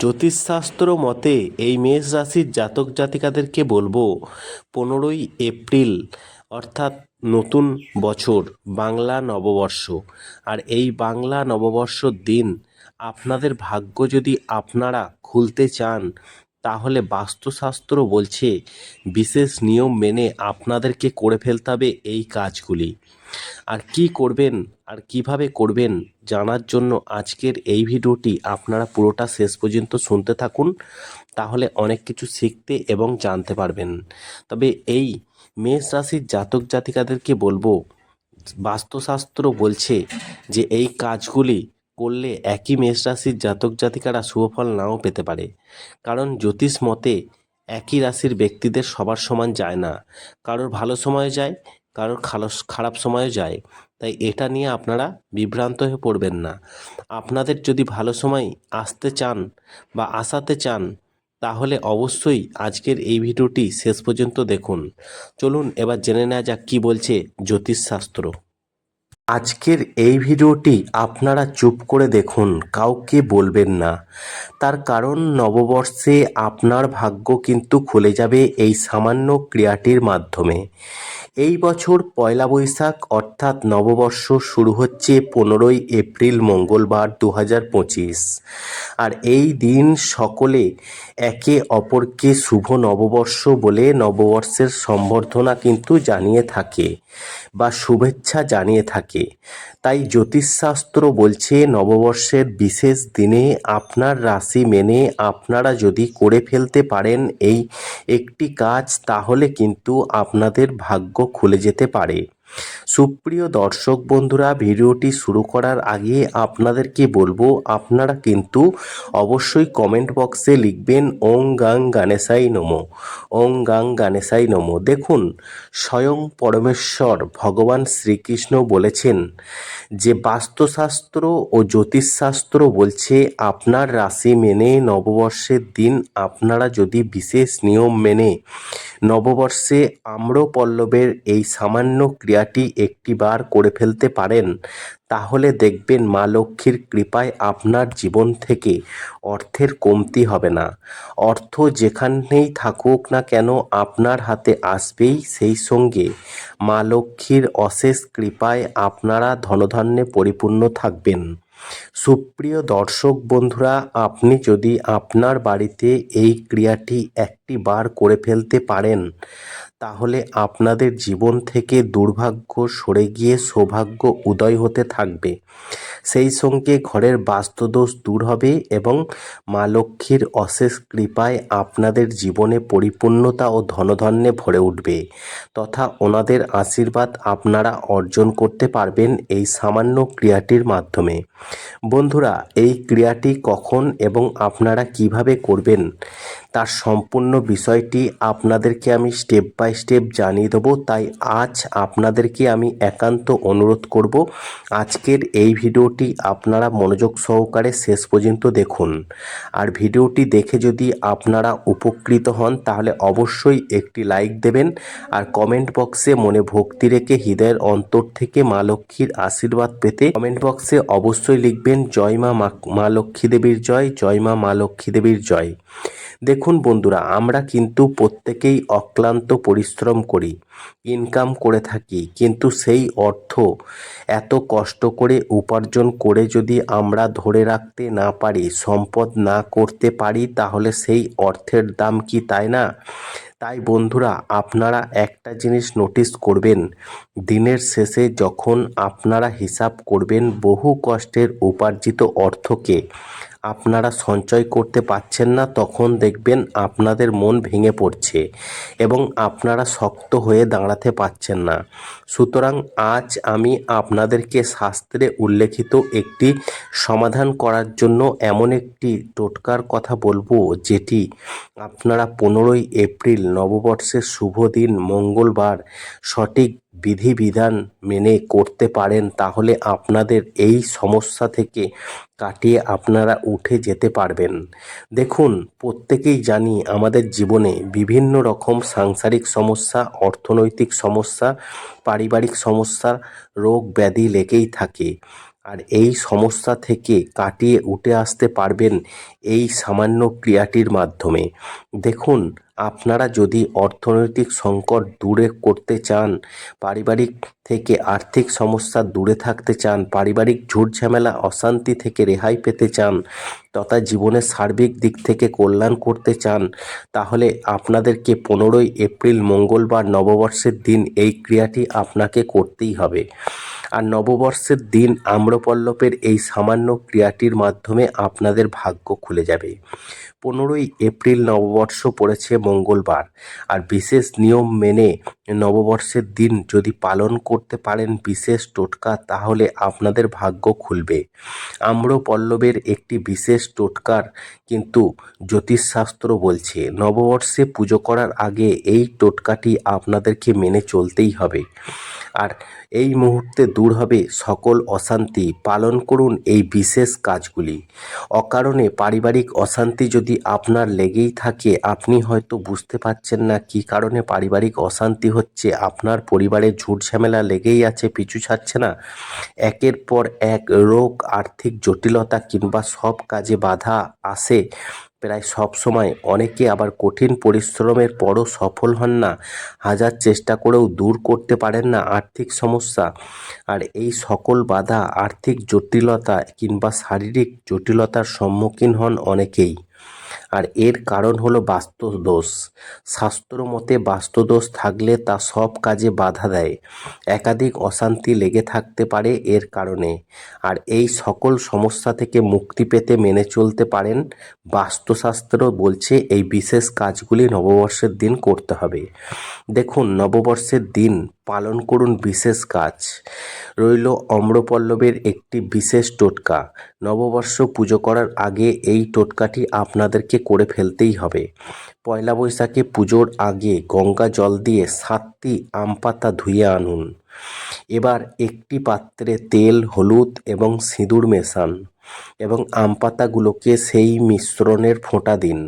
জ্যোতিষশাস্ত্র মতে এই মেষ রাশির জাতক জাতিকাদেরকে বলব পনেরোই এপ্রিল, অর্থাৎ নতুন বছর, বাংলা নববর্ষ। আর এই বাংলা নববর্ষর দিন আপনাদের ভাগ্য যদি আপনারা খুলতে চান, তাহলে বাস্তুশাস্ত্র বলছে বিশেষ নিয়ম মেনে আপনাদেরকে করে ফেলতে হবে এই কাজগুলি। আর কি করবেন আর কীভাবে করবেন জানার জন্য আজকের এই ভিডিওটি আপনারা পুরোটা শেষ পর্যন্ত শুনতে থাকুন, তাহলে অনেক কিছু শিখতে এবং জানতে পারবেন। তবে এই মেষ রাশির জাতক জাতিকাদেরকে বলব, বাস্তুশাস্ত্র বলছে যে এই কাজগুলি করলে একই মেষ রাশির জাতক জাতিকারা শুভফল নাও পেতে পারে। কারণ জ্যোতিষ মতে একই রাশির ব্যক্তিদের সবার সমান যায় না। কারোর ভালো সময় যায় কারোর খারাপ সময়ও যায়। তাই এটা নিয়ে আপনারা বিভ্রান্ত হয়ে পড়বেন না। আপনাদের যদি ভালো সময় আসতে চান বা আসাতে চান, তাহলে অবশ্যই আজকের এই ভিডিওটি শেষ পর্যন্ত দেখুন। চলুন এবার জেনে নেওয়া যাক কী বলছে জ্যোতিষশাস্ত্র আজকের এই ভিডিওটি আপনারা চুপ করে দেখুন, কাউকে বলবেন না। তার কারণ নববর্ষে আপনার ভাগ্য কিন্তু খুলে যাবে এই সামান্য ক্রিয়াটির মাধ্যমে। এই বছর পয়লা বৈশাখ অর্থাৎ নববর্ষ শুরু হচ্ছে পনেরোই এপ্রিল মঙ্গলবার দু হাজার পঁচিশ। আর এই দিন সকলে একে অপরকে শুভ নববর্ষ বলে নববর্ষের সম্বর্ধনা কিন্তু জানিয়ে থাকে বা শুভেচ্ছা জানিয়ে থাকে। তাই জ্যোতিষশাস্ত্র বলছে, নববর্ষের বিশেষ দিনে আপনার রাশি মেনে আপনারা যদি করে ফেলতে পারেন এই একটি কাজ, তাহলে কিন্তু আপনাদের ভাগ্য খুলে যেতে পারে। সুপ্রিয় দর্শক বন্ধুরা, ভিডিওটি শুরু করার আগে আপনাদেরকে বলব, আপনারা কিন্তু অবশ্যই কমেন্ট বক্সে লিখবেন, ওং গাং গানেশাই নমো। ওং গাং গানেশাই নমো। দেখুন, স্বয়ং পরমেশ্বর ভগবান শ্রীকৃষ্ণ বলেছেন যে, বাস্তুশাস্ত্র ও জ্যোতিষশাস্ত্র বলছে, আপনার রাশি মেনে নববর্ষের দিন আপনারা যদি বিশেষ নিয়ম মেনে নববর্ষে আম্রপল্লবের এই সামান্য ক্রিয়াটি একটিবার করে ফেলতে পারেন, তাহলে দেখবেন মা লক্ষ্মীর কৃপায় আপনার জীবন থেকে অর্থের কমতি হবে না। অর্থ যেখানেই থাকুক না কেন আপনার হাতে আসবেই সেই সঙ্গে। মা লক্ষ্মীর অশেষ কৃপায় আপনারা ধনধান্যে পরিপূর্ণ থাকবেন। সুপ্রিয় দর্শক বন্ধুরা, আপনি যদি আপনার বাড়িতে এই ক্রিয়াটি একটি বার করে ফেলতে পারেন, তাহলে আপনাদের জীবন থেকে দুর্ভাগ্য সরে গিয়ে সৌভাগ্য উদয় হতে থাকবে। সেই সঙ্গে ঘরের বাস্তুদোষ দূর হবে এবং মা লক্ষ্মীর অশেষ কৃপায় আপনাদের জীবনে পরিপূর্ণতা ও ধনধান্যে ভরে উঠবে তথা ওনাদের আশীর্বাদ আপনারা অর্জন করতে পারবেন এই সামান্য ক্রিয়াটির মাধ্যমে। বন্ধুরা, এই ক্রিয়াটি কখন এবং আপনারা কীভাবে করবেন, তার সম্পূর্ণ বিষয়টি আপনাদেরকে আমি স্টেপ বাই স্টেপ জানিয়ে দেবো, তাই আজ আপনাদেরকে আমি একান্ত অনুরোধ করব। আজকের এই ভিডিওটি আপনারা মনোযোগ সহকারে শেষ পর্যন্ত দেখুন। আর ভিডিওটি দেখে যদি আপনারা উপকৃত হন, তাহলে অবশ্যই একটি লাইক দেবেন আর কমেন্ট বক্সে মনে ভক্তি রেখে হৃদয়ের অন্তর থেকে মা লক্ষ্মীর আশীর্বাদ পেতে কমেন্ট বক্সে অবশ্যই লিখবেন, জয় মা- মা লক্ষ্মী দেবীর জয় জয় মা মা লক্ষ্মী দেবীর জয়। দেখুন বন্ধুরা, আমরা কিন্তু প্রত্যেকেই অক্লান্ত পরিশ্রম করি ইনকাম করে থাকি, কিন্তু সেই অর্থ এত কষ্ট করে উপার্জন করে যদি আমরা ধরে রাখতে না পারি, সম্পদ না করতে পারি, তাহলে সেই অর্থের দাম কি তাই না? তাই বন্ধুরা, আপনারা একটা জিনিস নোটিস করবেন, দিনের শেষে যখন আপনারা হিসাব করবেন বহু কষ্টের উপার্জিত অর্থকে আপনারা সঞ্চয় করতে পারছেন না, তখন দেখবেন আপনাদের মন ভেঙে পড়ছে এবং আপনারা শক্ত হয়ে দাঁড়াতে পারছেন না। সুতরাং আজ আমি আপনাদেরকে শাস্ত্রে উল্লেখিত একটি সমাধান করার জন্য এমন একটি টোটকার কথা বলব, যেটি আপনারা পনেরোই এপ্রিল নববর্ষের শুভ দিন, মঙ্গলবার, সঠিক বিধিবিধান মেনে করতে পারেন, তাহলে আপনাদের এই সমস্যা থেকে কাটিয়ে আপনারা উঠে যেতে পারবেন। দেখুন, প্রত্যেকেই জানি আমাদের জীবনে বিভিন্ন রকম সাংসারিক সমস্যা, অর্থনৈতিক সমস্যা, পারিবারিক সমস্যা, রোগ ব্যাধি লেগেই থাকে। আর এই সমস্যা থেকে কাটিয়ে উঠে আসতে পারবেন এই সামান্য ক্রিয়াটির মাধ্যমে। দেখুন আপনারা যদি অর্থনৈতিক সংকট দূরে করতে চান, পারিবারিক থেকে আর্থিক সমস্যা দূরে থাকতে চান, পারিবারিক ঝুট ঝামেলা অশান্তি থেকে রেহাই পেতে চান তথা জীবনের সার্বিক দিক থেকে কল্যাণ করতে চান, তাহলে আপনাদেরকে পনেরোই এপ্রিল মঙ্গলবার নববর্ষের দিন এই ক্রিয়াটি আপনাকে করতেই হবে। আর নববর্ষের দিন আম্রপল্লবের এই সামান্য ক্রিয়াটির মাধ্যমে আপনাদের ভাগ্য খুলে যাবে। পনেরোই এপ্রিল নববর্ষ পড়েছে মঙ্গলবার, আর বিশেষ নিয়ম মেনে নববর্ষের দিন যদি পালন করতে পারেন বিশেষ টোটকা, তাহলে আপনাদের ভাগ্য খুলবে। আম্রপল্লবের একটি বিশেষ টোটকার। কিন্তু জ্যোতিষশাস্ত্র বলছে নববর্ষে পুজো করার আগে এই টোটকাটি আপনাদেরকে মেনে চলতেই হবে। আর এই মুহূর্তে দূর হবে সকল অশান্তি। পালন করুন এই বিশেষ কাজগুলি। অকারণে পারিবারিক অশান্তি যদি আপনার লেগেই থাকে, আপনি হয়তো বুঝতে পারছেন না কী কারণে পারিবারিক অশান্তি হচ্ছে। আপনার পরিবারে ঝুট ঝামেলা লেগেই আছে, পিছু ছাড়ছে না। একের পর এক রোগ, আর্থিক জটিলতা কিংবা সব কাজে বাধা আসে। প্রায় সব সময় অনেকে আবার কঠিন পরিশ্রমের পরও সফল হন না। হাজার চেষ্টা করেও দূর করতে পারেন না আর্থিক সমস্যা। আর এই সকল বাধা আর্থিক জটিলতা কিংবা শারীরিক জটিলতার সম্মুখীন হন অনেকেই। আর এর কারণ হলো বাস্তুদোষ। শাস্ত্র মতে বাস্তুদোষ থাকলে তা সব কাজে বাধা দেয়। একাধিক অশান্তি লেগে থাকতে পারে এর কারণে। আর এই সকল সমস্যা থেকে মুক্তি পেতে মেনে চলতে পারেন বাস্তুশাস্ত্র বলছে এই বিশেষ কাজগুলি নববর্ষের দিন করতে হবে। দেখুন, নববর্ষের দিন পালন করুন বিশেষ কাজ। রইল অম্রপল্লবের একটি বিশেষ টোটকা। নববর্ষ পুজো করার আগে এই টোটকাটি আপনাদেরকে করে ফেলতেই হবে। পয়লা বৈশাখে পুজোর আগে গঙ্গা জল দিয়ে সাতটি আম পাতা ধুয়ে আনুন। এবার একটি পাত্রে তেল, হলুদ এবং সিঁদুর মেশান এবং আম পাতাগুলোকে সেই মিশ্রণের ফোঁটা দিন।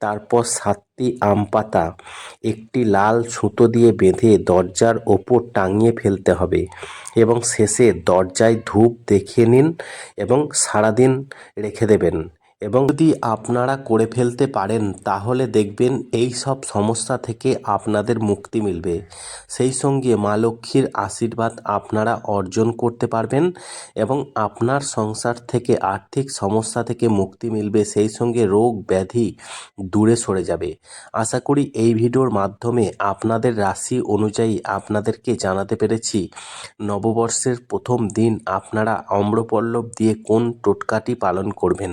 তারপর সাতটি আম পাতা একটি লাল সুতো দিয়ে বেঁধে দরজার ওপর টাঙিয়ে ফেলতে হবে এবং শেষে দরজায় ধূপ দেখিয়ে নিন এবং সারাদিন রেখে দেবেন। এবং যদি আপনারা করে ফেলতে পারেন, তাহলে দেখবেন এই সব সমস্যা থেকে আপনাদের মুক্তি মিলবে। সেই সঙ্গে মা লক্ষ্মীর আশীর্বাদ আপনারা অর্জন করতে পারবেন এবং আপনার সংসার থেকে আর্থিক সমস্যা থেকে মুক্তি মিলবে, সেই সঙ্গে রোগ ব্যাধি দূরে সরে যাবে। আশা করি এই ভিডিওর মাধ্যমে আপনাদের রাশি অনুযায়ী আপনাদেরকে জানাতে পেরেছি, নববর্ষের প্রথম দিন আপনারা অম্রপল্লব দিয়ে কোন টোটকাটি পালন করবেন।